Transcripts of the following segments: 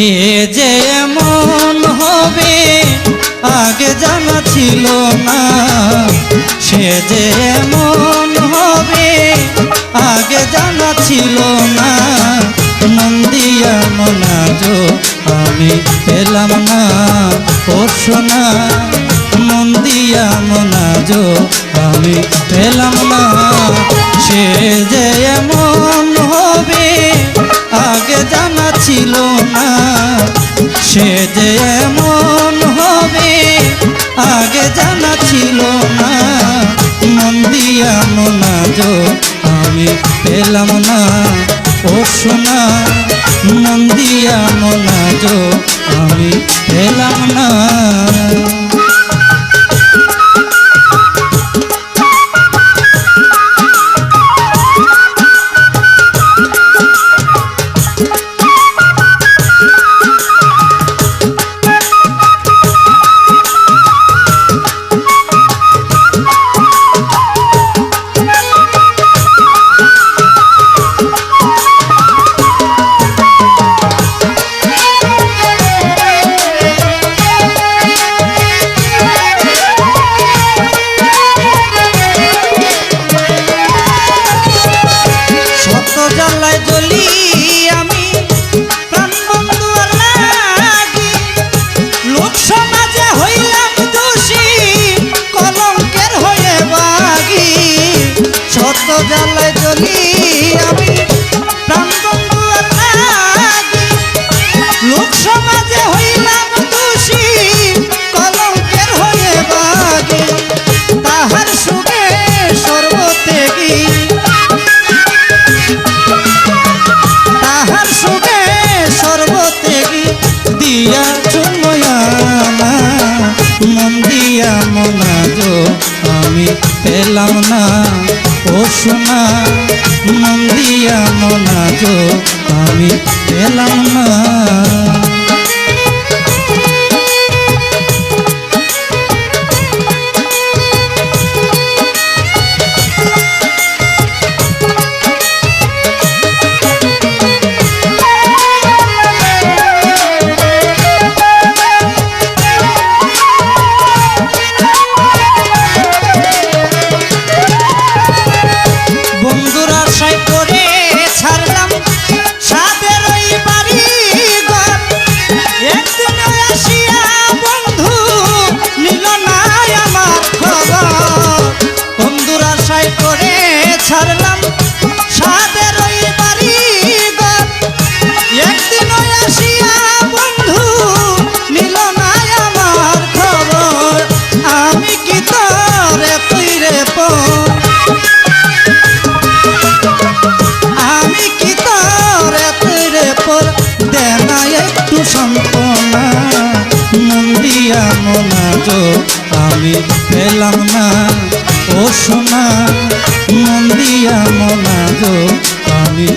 সে যে মন হবে, আগে জানা ছিল না। সে যে মন হবে, আগে জানা ছিল না। নন্দিয়া মনা মনাজ আমি পেলাম না, ও সোনা। নন্দিয়া মনাজ আমি পেলাম না। সে যে মন জানা ছিল না। সে যে এমন হবে, আগে জানা ছিল না। মন দিয়া মনাজো আমি পেলাম না। ও সোনা, মন দিয়া মনাজো আমি পেলাম না। পেলাম না। ও সোনা মন দিয়া মনাজো আমি পেলাম না। করে ছাড়লাম। সাদের ওই বাড়ি আমি কি তোরে তুই রে আমি কি তোর এতরে পর দেনা একটু সান্ত্বনা, মন দিয়া আমি পেলাম না। ও সোনা মন দিয়া মনাজো আমি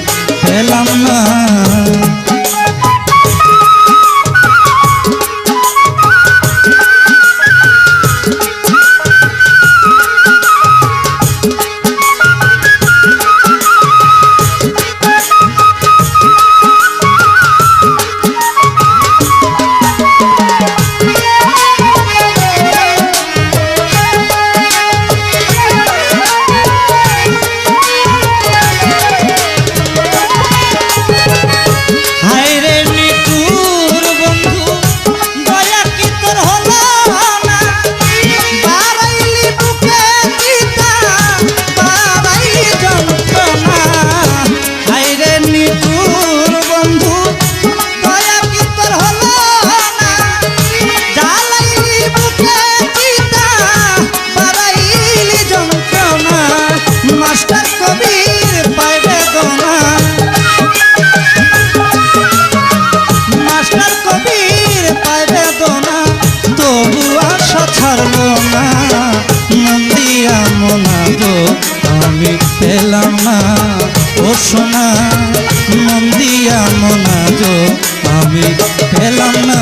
আমি পেলাম না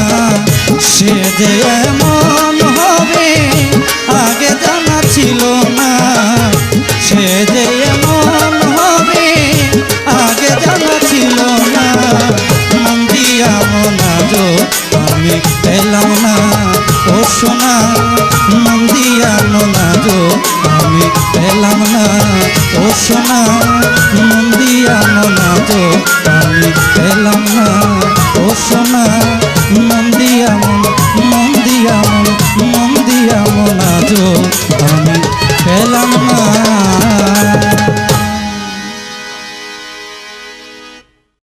সে যে এমন